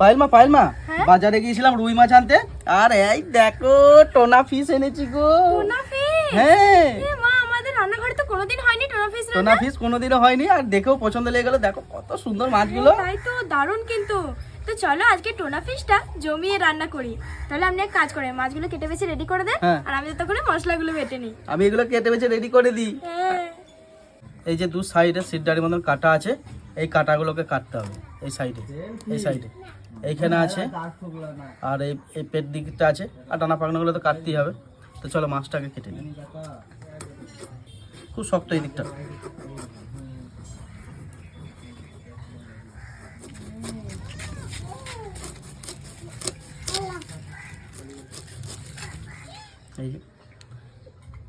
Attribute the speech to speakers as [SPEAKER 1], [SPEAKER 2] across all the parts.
[SPEAKER 1] পায়েলমা পায়েলমা
[SPEAKER 2] হ্যাঁ?
[SPEAKER 1] বাজারে গিয়েছিলাম রুই মাছ আনতে। আর এই দেখো টোনা ফিশ এনেছি গো।
[SPEAKER 2] Tuna fish?
[SPEAKER 1] হ্যাঁ।
[SPEAKER 2] মা আমাদের রান্নাঘরে তো কোনোদিন হয়নি টোনা ফিশ
[SPEAKER 1] টোনা ফিশ কোনোদিনও হয়নি আর দেখেও পছন্দ লেগে গেলো। দেখো কত সুন্দর মাছগুলো।
[SPEAKER 2] তাই তো দারুণ কিন্তু। তো চলো আজকে টোনা ফিশটা জমিয়ে রান্না করি। তাহলে আপনি এক কাজ করেন মাছগুলো কেটে বেছে রেডি করে দেন
[SPEAKER 1] হ্যাঁ।
[SPEAKER 2] আর আমি ততক্ষণে মশলাগুলো বেটে নিই।
[SPEAKER 1] আমি এগুলো কেটে বেছে রেডি করে দিই।
[SPEAKER 2] হ্যাঁ।
[SPEAKER 1] এই যে দু সাইডে মতন কাটা আছে এই কাটাগুলোকে কাটতে হবে এই সাইডে এই সাইডে। এইখানে আছে। আর এই এই পেট দিকটা আছে। আর ডানা পাখনাগুলো তো কাটতেই হবে। তো চলো মাছটাকে কেটে নিই। খুব শক্ত এই দিকটা। এই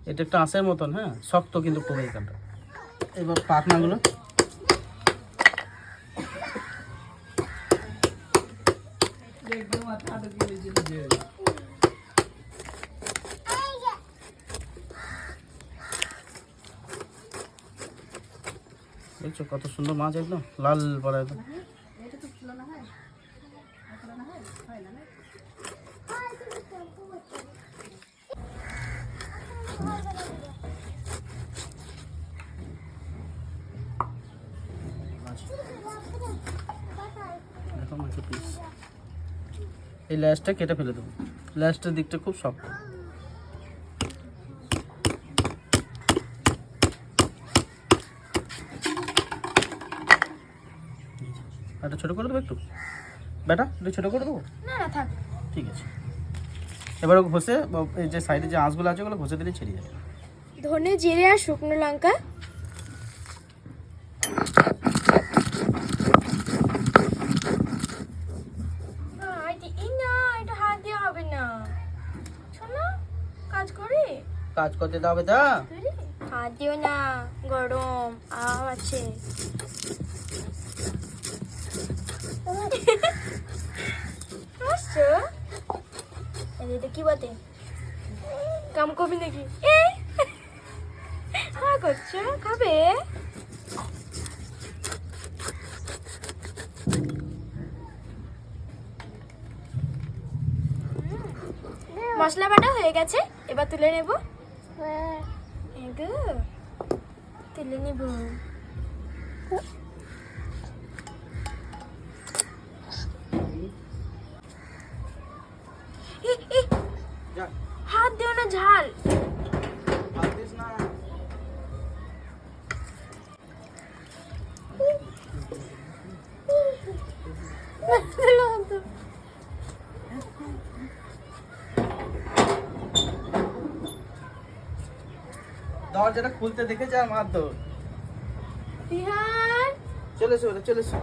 [SPEAKER 1] এটা একটা আঁশের মতন হ্যাঁ? শক্ত কিন্তু খুব এইখানটা এবার পাখনাগুলো দেখছ কত সুন্দর মাছ একদম, লাল পড়া একদম। এই ল্যাসটা কেটে ফেলে দেবো। ল্যাসটার দিকটা খুব শক্ত। এটা ছোটো করে দেবো একটু? বেটা একটু ছোটো করে দেবো?
[SPEAKER 2] না না থাক।
[SPEAKER 1] ঠিক আছে। এবার ঘষে এই যে সাইডে যে আঁশগুলো আছে ওগুলো ঘষে দিলে ছেড়ে যাবে।
[SPEAKER 2] ধনে জিরে আর শুকনো লঙ্কা। না, এটা- এই না, এটা হাত দিয়ে হবে না। শোনো, কাজ করি?
[SPEAKER 1] কাজ করতে দাও বেটা।
[SPEAKER 2] হাত দিও না গরম আছে। আসছো? এটা কি বলতে কাম করবি নাকি হ্যাঁ করছ? খাবে? মশলা বাটা হয়ে গেছে এবার তুলে নেব। এগো তুলে নেব।
[SPEAKER 1] দরজাটা খুলতে দেখেছে আর মার চলে এসো চলে এসো।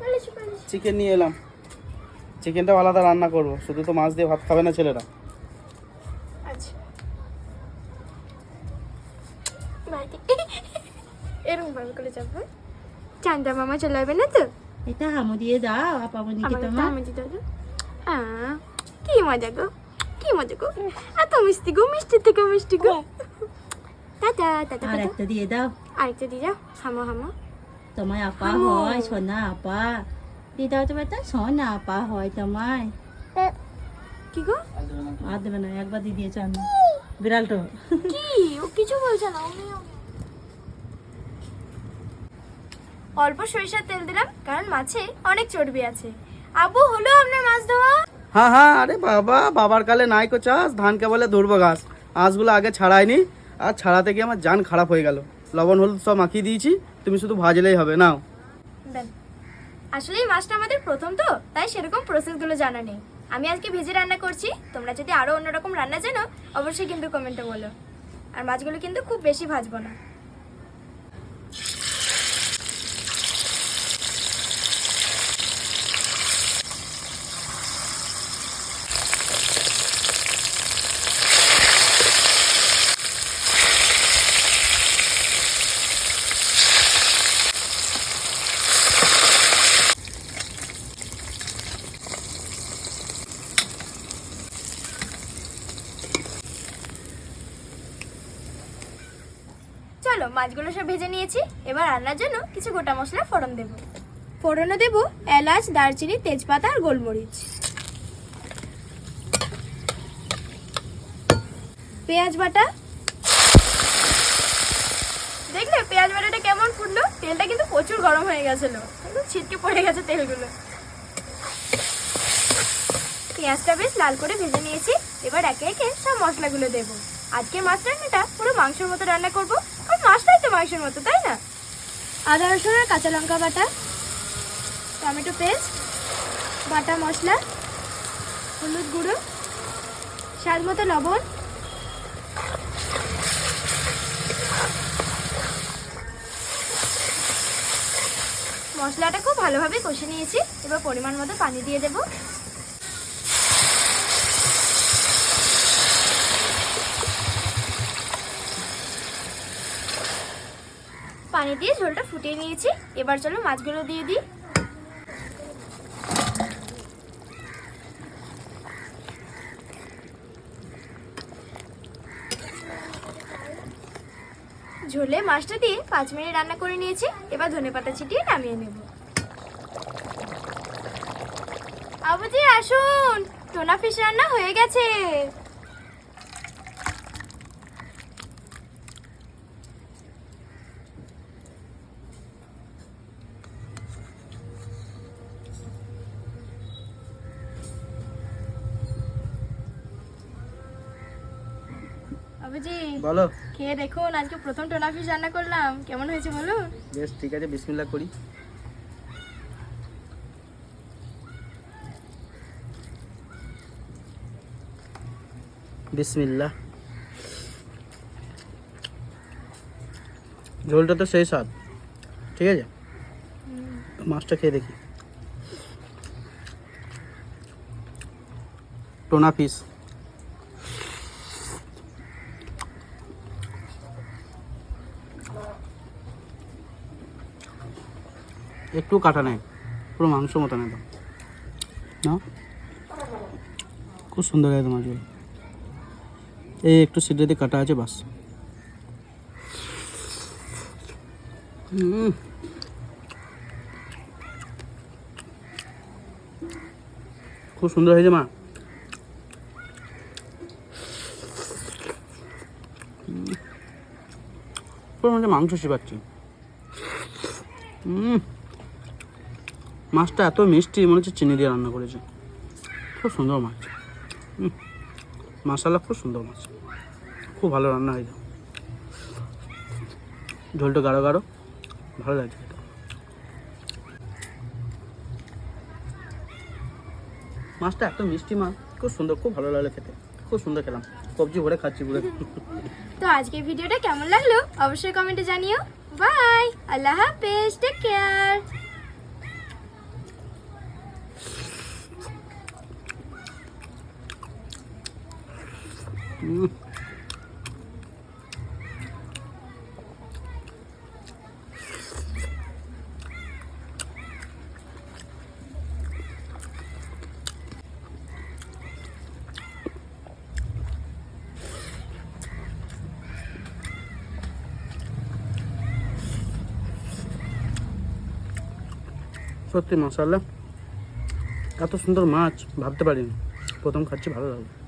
[SPEAKER 2] পালিশ পালিশ
[SPEAKER 1] চিকেন নিয়ে এলাম। চিকেনটাও আলাদা রান্না করব শুধু তো মাছ দিয়ে ভাত খাবে না ছেলেরা।
[SPEAKER 2] আচ্ছা। এরকম ভাবে করে যাব চান্দা মামা চলে আসবে না তো?
[SPEAKER 3] এটা হামু দিয়ে দাও তোমার?
[SPEAKER 2] আহ, কি মজা গো কি মজা গো। এত মিষ্টি গো মিষ্টি থেকে মিষ্টি গো। টাটা টাটা
[SPEAKER 3] আর একটা দিয়ে দাও।
[SPEAKER 2] আরেকটা দিয়ে যাও হামো হামো।
[SPEAKER 3] তোমার আপা হয় সোনা আপা। দিয়ে দাও তো বেটা সোনা আপা হয় তোমার
[SPEAKER 2] কি গো?
[SPEAKER 3] আর দেবে না একবার দিয়ে দিয়েছ আমি। বিড়ালটো
[SPEAKER 2] কি? ও কিছু বলছে না অল্প সরিষার তেল দিলাম কারণ মাছে অনেক চর্বি আছে। আবু হলো আপনার মাছ ধোয়া?
[SPEAKER 1] হ্যাঁ হ্যাঁ আরে বাবা বাবার কালে নাই কো চাষ ধানকে বলে ধরব ঘাস। আঁশগুলো আগে ছাড়াইনি আর ছাড়াতে গিয়ে আমার জান খারাপ হয়ে গেল। লবণ, হলুদ সব মাখিয়ে দিয়েছি, তুমি শুধু ভাজলেই হবে, নাও।
[SPEAKER 2] আসলে এই মাছটা আমাদের প্রথম তো, তাই সেরকম প্রসেসগুলো জানা নেই। আমি আজকে ভেজে রান্না করছি, তোমরা যদি আরও অন্যরকম রান্না জানো, অবশ্যই কিন্তু কমেন্টে বলো। আর মাছগুলো কিন্তু খুব বেশি ভাজবো না চলো মাছগুলো সব ভেজে নিয়েছি। এবার রান্নার জন্য কিছু গোটা মশলা ফোড়ন দেবো। ফোড়নে দেব এলাচ দারচিনি তেজপাতা আর গোলমরিচ। পেঁয়াজ বাটা। দেখলে পেঁয়াজ বাটাটা কেমন ফুটলো? তেলটা কিন্তু প্রচুর গরম হয়ে গেছিল। একদম ছিটকে পড়ে গেছে তেলগুলো। পেঁয়াজটা বেশ লাল করে ভেজে নিয়েছি। এবার একে একে সব মশলাগুলো দেব। আজকে মাছ রান্নাটা পুরো মাংসের মতো রান্না করব। মাংসের মতো, তাই না? আদা, রসুন আর কাঁচা লঙ্কা বাটা, টমেটো পেস্ট, বাটা মশলা, হলুদ গুঁড়ো, স্বাদ মতো লবণ। মশলাটা খুব ভালোভাবে কষে নিয়েছি, এবার পরিমাণ মতো পানি দিয়ে দেবো। দিয়ে ঝোলটা ফুটিয়ে নিয়েছি। এবার চলো মাছগুলো দিয়ে দিই। ঝোলে মাছটা দিয়ে পাঁচ মিনিট রান্না করে নিয়েছি। এবার ধনেপাতা ছিটিয়ে নামিয়ে নেব। আবুজি, আসুন। টোনা ফিশ রান্না হয়ে গেছে। আবুজি
[SPEAKER 1] বলো।
[SPEAKER 2] খেয়ে দেখুন আজকে প্রথম টোনা ফিশ রান্না করলাম। কেমন হয়েছে বলুন
[SPEAKER 1] বেশ ঠিক আছে বিসমিল্লা করি। বিসমিল্লা ঝোলটা তো সেই স্বাদ ঠিক আছে? মাছটা খেয়ে দেখি। টোনা পিস একটু কাটা নেই, পুরো মাংস মতন একদম না? খুব সুন্দর একদম মাছগুলো এই একটু দিয়ে কাটা আছে, বাস। হুম। খুব সুন্দর হয়েছে, মা। পুরো মাংস শিবাচ্ছি। হুম মাছটা এত মিষ্টি, মনে হচ্ছে চিনি দিয়ে রান্না করেছে। খুব সুন্দর মাছ। মাসালা খুব সুন্দর মাছ। খুব ভালো রান্না হয়েছে ঝোলটা গাঢ় গাঢ়, ভালো লাগছে মাছটা এত মিষ্টি মাছ, খুব সুন্দর, খুব ভালো লাগল খেতে। খুব সুন্দর খেলাম। কবজি ভরে খাচ্ছি পুরো।
[SPEAKER 2] তো আজকের ভিডিওটা কেমন লাগল? অবশ্যই কমেন্টে জানিও। বাই! আল্লাহ হাফেজ। Take care
[SPEAKER 1] hmm. সত্যি মশালা এত সুন্দর মাছ ভাবতে পারিনি প্রথম খাচ্ছি ভালো লাগল